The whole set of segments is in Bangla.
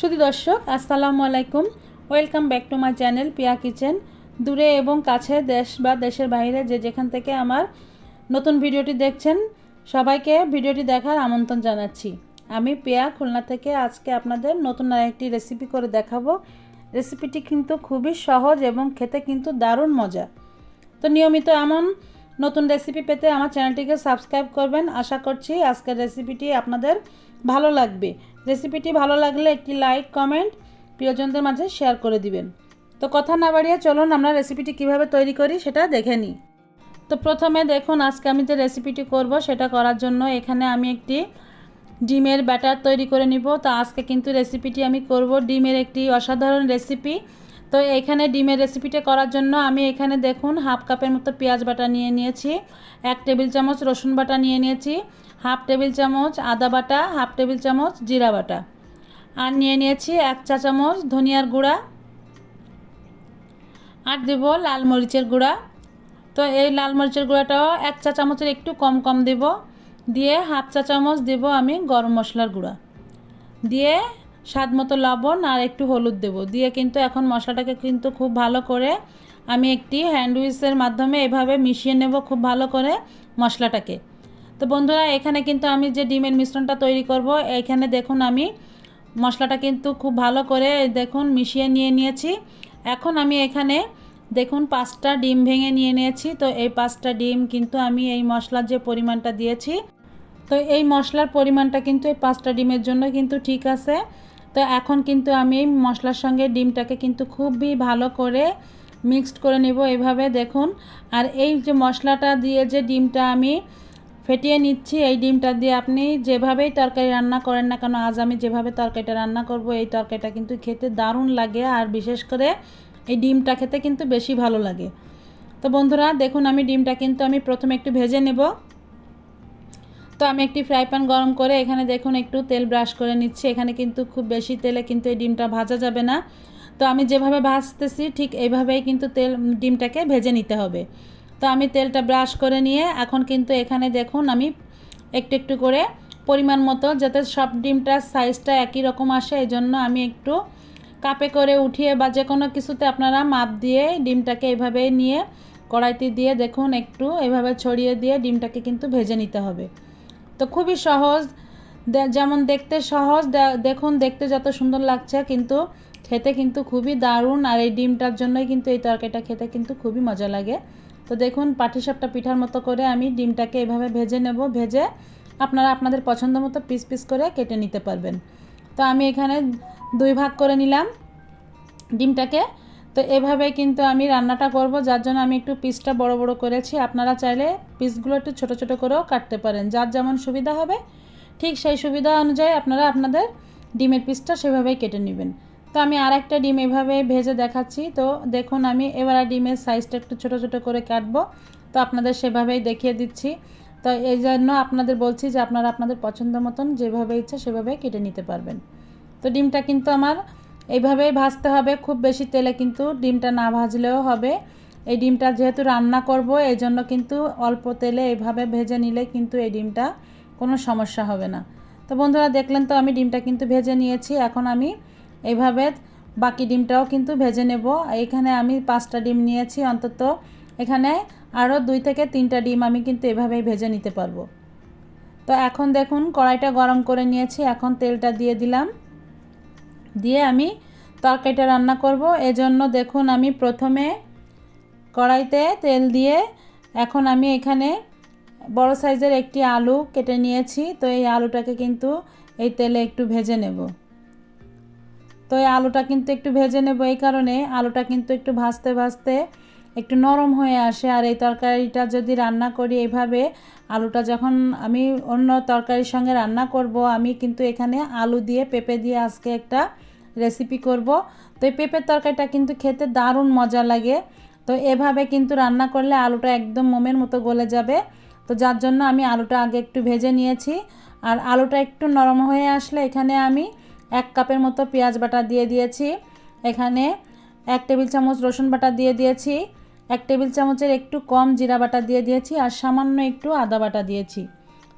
শুধু দর্শক, আসসালামু আলাইকুম। Welcome back to my channel Piya kitchen দূরে এবং কাছে দেশ বা দেশের বাইরে যে যেখান থেকে আমার নতুন ভিডিওটি দেখছেন, সবাইকে ভিডিওটি দেখার আমন্ত্রণ জানাচ্ছি। আমি পেয়া খুলনা থেকে আজকে আপনাদের নতুন আরেকটি রেসিপি করে দেখাবো। রেসিপিটি কিন্তু খুবই সহজ এবং খেতে কিন্তু দারুণ মজা। তো নিয়মিত এমন নতুন রেসিপি পেতে আমার চ্যানেলটিকে সাবস্ক্রাইব করবেন। আশা করছি আজকের রেসিপিটি আপনাদের ভালো লাগবে। রেসিপিটি ভালো লাগলে একটি লাইক কমেন্ট প্রিয়জনদের মাঝে শেয়ার করে দিবেন। তো কথা না বাড়িয়ে চলুন আমরা রেসিপিটি কীভাবে তৈরি করি সেটা দেখে নিই। তো প্রথমে দেখুন, আজকে আমি যে রেসিপিটি করব সেটা করার জন্য এখানে আমি একটি ডিমের ব্যাটার তৈরি করে নিব। তো আজকে কিন্তু রেসিপিটি আমি করব ডিমের একটি অসাধারণ রেসিপি তো এখানে ডিমের রেসিপিটা করার জন্য আমি এখানে দেখুন হাফ কাপের মতো পেঁয়াজ বাটা নিয়ে নিয়েছি, এক টেবিল চামচ রসুন বাটা নিয়ে নিয়েছি হাফ টেবিল চামচ আদা বাটা, হাফ টেবিল চামচ জিরা বাটা। আর নিয়ে নিয়েছি এক চা চামচ ধনিয়ার গুঁড়া আর দেবো লাল মরিচের গুঁড়া। তো এই লাল মরিচের গুঁড়াটাও এক চা চামচের একটু কম কম দেব। দিয়ে হাফ চা চামচ দেব আমি গরম মশলার গুঁড়া। দিয়ে স্বাদ মতো লবণ আর একটু হলুদ দেব। দিয়ে কিন্তু এখন মশলাটাকে কিন্তু খুব ভালো করে আমি একটি হ্যান্ড উইচের মাধ্যমে এভাবে মিশিয়ে নেব খুব ভালো করে মশলাটাকে। তো বন্ধুরা, এখানে কিন্তু আমি যে ডিমের মিশ্রণটা তৈরি করব, এখানে দেখুন আমি মশলাটা কিন্তু খুব ভালো করে দেখুন মিশিয়ে নিয়ে নিয়েছি। এখন আমি এখানে দেখুন পাঁচটা ডিম ভেঙে নিয়ে নিয়েছি, তো এই পাঁচটা ডিম কিন্তু আমি এই মশলার যে পরিমাণটা দিয়েছি, তো এই মশলার পরিমাণটা কিন্তু এই পাঁচটা ডিমের জন্য কিন্তু ঠিক আছে। তো এখন কিন্তু আমি মশলার সঙ্গে ডিমটাকে কিন্তু খুবই ভালো করে মিক্সড করে নেব এভাবে দেখুন। আর এই যে মশলাটা দিয়ে যে ডিমটা আমি ফেটিয়ে নিচ্ছি এই ডিমটা দিয়ে আপনি যেভাবেই তরকারি রান্না করেন না কেন, আজ আমি যেভাবে তরকারিটা রান্না করব, এই তরকারিটা কিন্তু খেতে দারুণ লাগে আর বিশেষ করে এই ডিমটা খেতে কিন্তু বেশি ভালো লাগে। তো বন্ধুরা, দেখুন আমি ডিমটা কিন্তু আমি প্রথমে একটু ভেজে নেব। তো আমি একটি ফ্রাই প্যান গরম করে এখানে দেখুন একটু তেল ব্রাশ করে নিচ্ছি, এখানে কিন্তু খুব বেশি তেলে কিন্তু এই ডিমটা ভাজা যাবে না। তো আমি যেভাবে ভাজতেছি ঠিক এইভাবেই কিন্তু তেল, ডিমটাকে ভেজে নিতে হবে। তো আমি তেলটা ব্রাশ করে নিয়ে এখন কিন্তু এখানে দেখুন আমি একটু একটু করে পরিমাণ মতো যাতে সব ডিমটার সাইজটা একই রকম আসে এই জন্য আমি একটু কাপে করে উঠিয়ে বা যে কোনো কিছুতে আপনারা মাপ দিয়ে ডিমটাকে এভাবে নিয়ে কড়াইতে দিয়ে দেখুন একটু এভাবে ছড়িয়ে দিয়ে ডিমটাকে কিন্তু ভেজে নিতে হবে। তো খুবই সহজ যেমন দেখতে সহজ দেখুন দেখতে যত সুন্দর লাগছে কিন্তু খেতে কিন্তু খুবই দারুণ আর এই ডিমটার জন্যই কিন্তু এই তরকারিটা খেতে কিন্তু খুবই মজা লাগে। তো দেখুন, পাটিসাপটা পিঠার মতো করে আমি ডিমটাকে এভাবে ভেজে নেব। ভেজে আপনারা আপনাদের পছন্দ মতো পিস পিস করে কেটে নিতে পারবেন। তো আমি এখানে দুই ভাগ করে নিলাম ডিমটাকে। তো এভাবে কিন্তু আমি রান্নাটা করব, যার জন্য আমি একটু পিসটা বড় বড় করেছি। আপনারা চাইলে পিসগুলো একটু ছোট ছোট করেও কাটতে পারেন, যার যেমন সুবিধা হবে। ঠিক সেই সুবিধা অনুযায়ী আপনারা আপনাদের ডিমের পিসটা সেভাবেই কেটে নেবেন। তো আমি আর একটা ডিম এভাবে ভেজে দেখাচ্ছি। তো দেখুন, আমি এবার ডিমের সাইজটা একটু ছোটো ছোটো করে কাটবো। তো আপনাদের সেভাবেই দেখিয়ে দিচ্ছি। তো এই জন্য আপনাদের বলছি যে আপনারা আপনাদের পছন্দ মতন যেভাবে ইচ্ছা সেভাবে কেটে নিতে পারবেন। তো ডিমটা কিন্তু আমার এইভাবেই ভাজতে হবে। খুব বেশি তেলে কিন্তু ডিমটা না ভাজলেও হবে। এই ডিমটা যেহেতু রান্না করব, এই জন্য কিন্তু অল্প তেলে এইভাবে ভেজে নিলে কিন্তু এই ডিমটা কোনো সমস্যা হবে না। তো বন্ধুরা, দেখলেন তো আমি ডিমটা কিন্তু ভেজে নিয়েছি। এখন আমি এইভাবে বাকি ডিমটাও কিন্তু ভেজে নেব। এখানে আমি পাঁচটা ডিম নিয়েছি অন্তত। এখানে আরও দুই থেকে তিনটা ডিম আমি কিন্তু এভাবেই ভেজে নিতে পারব। তো এখন দেখুন কড়াইটা গরম করে নিয়েছি। এখন তেলটা দিয়ে দিলাম। দিয়ে আমি তরকারিটা রান্না করব। এজন্য দেখুন আমি প্রথমে কড়াইতে তেল দিয়ে এখন আমি এখানে বড় সাইজের একটি আলু কেটে নিয়েছি। তো এই আলুটাকে কিন্তু এই তেলে একটু ভেজে নেব। তো এই আলুটা কিন্তু একটু ভেজে নেব এই কারণে। আলুটা কিন্তু একটু ভাজতে ভাজতে একটু নরম হয়ে আসে। আর এই তরকারিটা যদি রান্না করি এইভাবে আলুটা যখন আমি অন্য তরকারির সঙ্গে রান্না করব, আমি কিন্তু এখানে আলু দিয়ে পেঁপে দিয়ে আজকে একটা রেসিপি করব। তো এই পেঁপের তরকারিটা কিন্তু খেতে দারুণ মজা লাগে। তো এভাবে কিন্তু রান্না করলে আলুটা একদম মোমের মতো গলে যাবে। তো যার জন্য আমি আলুটা আগে একটু ভেজে নিয়েছি। আর আলুটা একটু নরম হয়ে আসলে এখানে আমি এক কাপের মতো পেঁয়াজ বাটা দিয়ে দিয়েছি। এখানে এক টেবিল চামচ রসুন বাটা দিয়ে দিয়েছি। এক টেবিল চামচের একটু কম জিরা বাটা দিয়ে দিয়েছি আর সামান্য একটু আদা বাটা দিয়েছি।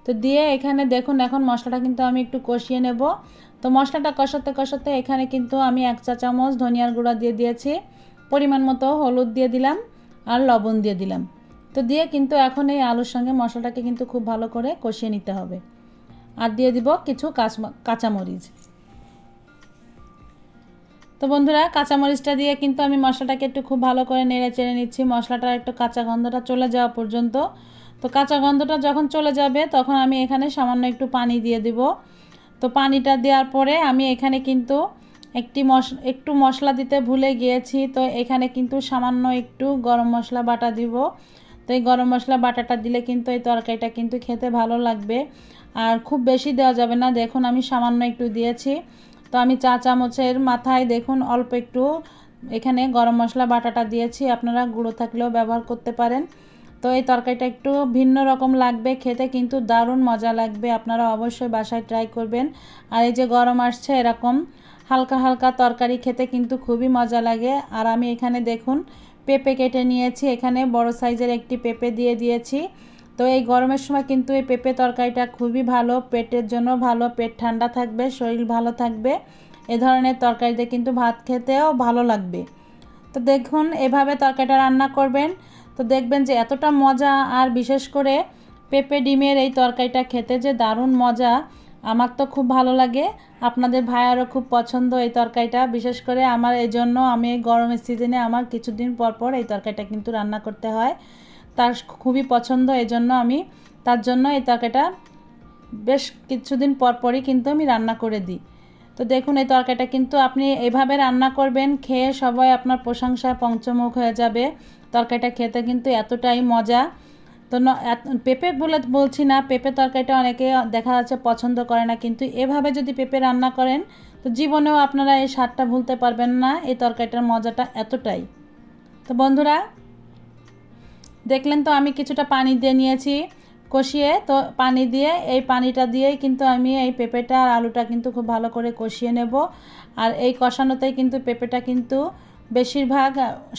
তো দিয়ে এখানে দেখুন, এখন মশলাটা কিন্তু আমি একটু কষিয়ে নেব। তো মশলাটা কষাতে কষাতে এখানে কিন্তু আমি এক চা চামচ ধনিয়ার গুঁড়া দিয়ে দিয়েছি। পরিমাণ মতো হলুদ দিয়ে দিলাম আর লবণ দিয়ে দিলাম। তো দিয়ে কিন্তু এখন এই আলুর সঙ্গে মশলাটাকে কিন্তু খুব ভালো করে কষিয়ে নিতে হবে। আর দিয়ে দিব কিছু কাঁচা- কাঁচামরিচ। তো বন্ধুরা, কাঁচামরিচটা দিয়ে কিন্তু আমি মশলাটাকে একটু খুব ভালো করে নেড়ে চেড়ে নিচ্ছি। মশলাটার একটু কাঁচা গন্ধটা চলে যাওয়া পর্যন্ত। তো কাঁচা গন্ধটা যখন চলে যাবে, তখন আমি এখানে সামান্য একটু পানি দিয়ে দিব। তো পানিটা দেওয়ার পরে আমি এখানে কিন্তু একটি মশ, একটু মশলা দিতে ভুলে গিয়েছি। তো এখানে কিন্তু সামান্য একটু গরম মশলা বাটা দিব। তো এই গরম মশলা বাটাটা দিলে কিন্তু এই তরকারিটা কিন্তু খেতে ভালো লাগবে। আর খুব বেশি দেওয়া যাবে না। দেখুন, আমি সামান্য একটু দিয়েছি। তো আমি চা চামচের মাথায় দেখুন অল্প একটু এখানে গরম মশলা, বাটাটা দিয়েছি। আপনারা গুঁড়ো থাকলেও ব্যবহার করতে পারেন। তো এই তরকারিটা একটু ভিন্ন রকম লাগবে খেতে, কিন্তু দারুণ মজা লাগবে। আপনারা অবশ্যই বাসায় ট্রাই করবেন। আর এই যে গরম আসছে এরকম, হালকা হালকা তরকারি খেতে কিন্তু খুবই মজা লাগে। আর আমি এখানে দেখুন, পেঁপে কেটে নিয়েছি। এখানে বড় সাইজের একটি পেঁপে দিয়ে দিয়েছি। তো এই গরমের সময় কিন্তু এই পেঁপে তরকারিটা খুবই ভালো, পেটের জন্য ভালো, পেট ঠান্ডা থাকবে, শরীর ভালো থাকবে। এ ধরনের তরকারিতে কিন্তু ভাত খেতেও ভালো লাগবে। তো দেখুন, এভাবে তরকারিটা রান্না করবেন। তো দেখবেন যে এতটা মজা আর বিশেষ করে পেঁপে ডিমের এই তরকারিটা খেতে যে দারুণ মজা, আমার তো খুব ভালো লাগে। আপনাদের ভাইয়ারও খুব পছন্দ এই তরকারিটা। বিশেষ করে আমার এই জন্য আমি গরমের সিজনে আমার কিছুদিন পর পর এই তরকারিটা কিন্তু রান্না করতে হয়। তার খুবই পছন্দ এই জন্য আমি তার জন্য এই তরকারিটা বেশ কিছুদিন পর পরই কিন্তু আমি রান্না করে দিই। তো দেখুন, এই তরকারিটা কিন্তু আপনি এভাবে রান্না করবেন, খেয়ে সবাই আপনার প্রশংসায় পঞ্চমুখ হয়ে যাবে। তরকারিটা খেতে কিন্তু এতটাই মজা। তো পেঁপে বলে, বলছি না, পেঁপে তরকারিটা অনেকে দেখা যাচ্ছে পছন্দ করে না, কিন্তু এভাবে যদি পেঁপে রান্না করেন, তো জীবনেও আপনারা এই স্বাদটা ভুলতে পারবেন না, এই তরকারিটার মজাটা এতটাই। তো বন্ধুরা দেখলেন তো আমি কিছুটা পানি দিয়ে নিয়েছি কষিয়ে, তো পানি দিয়ে, এই পানিটা দিয়েই কিন্তু আমি এই পেঁপেটা আর আলুটা কিন্তু খুব ভালো করে কষিয়ে নেব। আর এই কষানোতেই কিন্তু পেঁপেটা কিন্তু বেশিরভাগ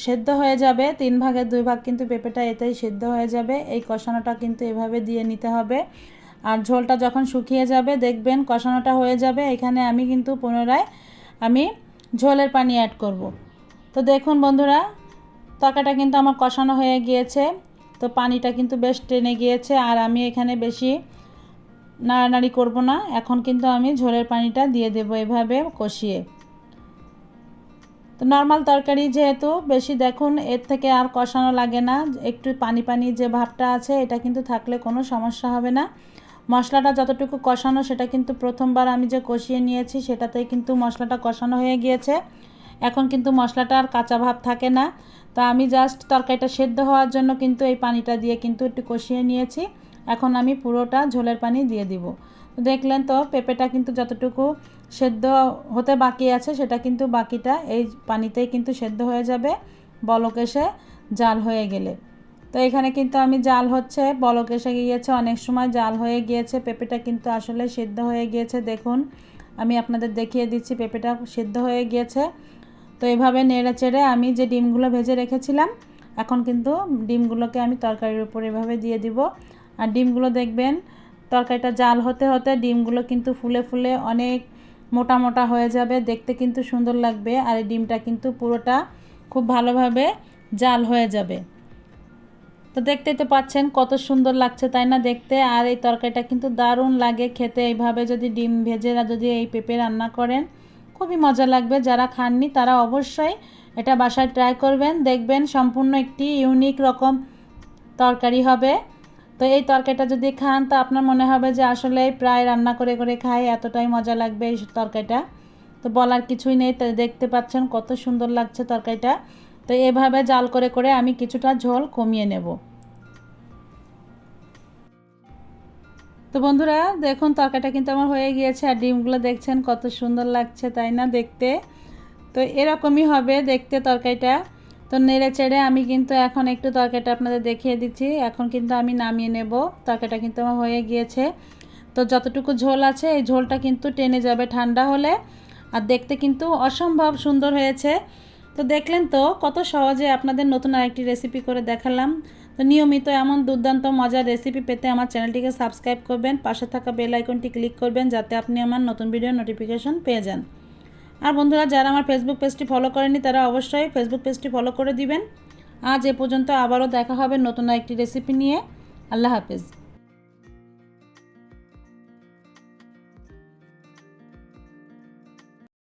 সেদ্ধ হয়ে যাবে, তিন ভাগের দুই ভাগ কিন্তু পেঁপেটা এতেই সেদ্ধ হয়ে যাবে। এই কষানোটা কিন্তু এভাবে দিয়ে নিতে হবে। আর ঝোলটা যখন শুকিয়ে যাবে, দেখবেন কষানোটা হয়ে যাবে। এখানে আমি কিন্তু পুনরায় আমি ঝোলের পানি অ্যাড করব। তো দেখুন বন্ধুরা তরকারিটা কিন্তু আমার কষানো হয়ে গিয়েছে। তো পানিটা কিন্তু বেশ টেনে গিয়েছে আর আমি এখানে বেশি নাড়ানাড়ি করব না। এখন কিন্তু আমি ঝোলের পানিটা দিয়ে দেবো এভাবে কষিয়ে। তো নর্মাল তরকারি যেহেতু, বেশি দেখুন, এর থেকে আর কষানো লাগে না। একটু পানি পানি যে ভাবটা আছে, এটা কিন্তু থাকলে কোনো সমস্যা হবে না। মশলাটা যতটুকু কষানো, সেটা কিন্তু প্রথমবার আমি যে কষিয়ে নিয়েছি, সেটাতেই কিন্তু মশলাটা কষানো হয়ে গিয়েছে। এখন কিন্তু মশলাটা আর কাঁচা ভাব থাকে না। তো আমি জাস্ট তরকারিটা সেদ্ধ হওয়ার জন্য কিন্তু এই পানিটা দিয়ে কিন্তু একটু কষিয়ে নিয়েছি। এখন আমি পুরোটা ঝোলের পানি দিয়ে দিব। দেখলেন তো, পেঁপেটা কিন্তু যতটুকু সেদ্ধ হতে বাকি আছে, সেটা কিন্তু বাকিটা এই পানিতেই কিন্তু সেদ্ধ হয়ে যাবে, বলক এসে জাল হয়ে গেলে। তো এখানে কিন্তু আমি জাল হচ্ছে, বলক এসে গিয়েছে, অনেক সময় জাল হয়ে গিয়েছে, পেঁপেটা কিন্তু আসলে সেদ্ধ হয়ে গিয়েছে। দেখুন, আমি আপনাদের দেখিয়ে দিচ্ছি, পেঁপেটা সেদ্ধ হয়ে গিয়েছে। তো এভাবে নেড়ে চেড়ে আমি যে ডিমগুলো ভেজে রেখেছিলাম, এখন কিন্তু ডিমগুলোকে আমি তরকারির উপর এভাবে দিয়ে দিব। আর ডিমগুলো দেখবেন, তরকারিটা জাল হতে হতে ডিমগুলো কিন্তু ফুলে ফুলে অনেক মোটা মোটা হয়ে যাবে, দেখতে কিন্তু সুন্দর লাগবে আর এই ডিমটা কিন্তু পুরোটা খুব ভালোভাবে জাল হয়ে যাবে। তো দেখতেই তো পাচ্ছেন কত সুন্দর লাগছে, তাই না? দেখতে আর এই তরকারিটা কিন্তু দারুণ লাগে খেতে। এইভাবে যদি ডিম ভেজে যদি এই পেঁপে রান্না করেন খুবই মজা লাগবে। যারা খাননি, তারা অবশ্যই এটা বাসায় ট্রাই করবেন। দেখবেন সম্পূর্ণ একটি ইউনিক রকম তরকারি হবে। তো এই তরকারিটা যদি খান, তো আপনার মনে হবে যে আসলে প্রায় রান্না করে করে খাই, এতটাই মজা লাগবে এই তরকারিটা। তো বলার কিছুই নেই দেখতে পাচ্ছেন কত সুন্দর লাগছে তরকারিটা। তো এভাবে জাল করে করে আমি কিছুটা ঝোল কমিয়ে নেব। তো বন্ধুরা, দেখুন তরকারিটা কিন্তু আমার হয়ে গিয়েছে আর ডিমগুলো দেখছেন কত সুন্দর লাগছে, তাই না দেখতে? তো এরকমই হবে দেখতে তরকারিটা। তো নেড়ে চেড়ে আমি কিন্তু এখন একটু তরকারিটা আপনাদের দেখিয়ে দিচ্ছি। এখন কিন্তু আমি নামিয়ে নেব। তরকারিটা কিন্তু আমার হয়ে গিয়েছে। তো যতটুকু ঝোল আছে, এই ঝোলটা কিন্তু টেনে যাবে ঠান্ডা হলে। আর দেখতে কিন্তু অসম্ভব সুন্দর হয়েছে। তো দেখলেন তো, কত সহজে আপনাদের নতুন আরেকটি রেসিপি করে দেখালাম। তো নিয়মিত এমন দুর্দান্ত, মজার রেসিপি পেতে আমার চ্যানেলটিকে সাবস্ক্রাইব করবেন, পাশে থাকা বেল আইকনটি ক্লিক করবেন, যাতে আপনি আমার নতুন ভিডিও নোটিফিকেশন পেয়ে যান। আর বন্ধুরা, যারা আমার ফেসবুক পেজটি ফলো করেনি তারা অবশ্যই ফেসবুক পেজটি ফলো করে দিবেন। আজ এ পর্যন্ত আবারও দেখা হবে নতুন একটি রেসিপি নিয়ে। আল্লাহ হাফেজ।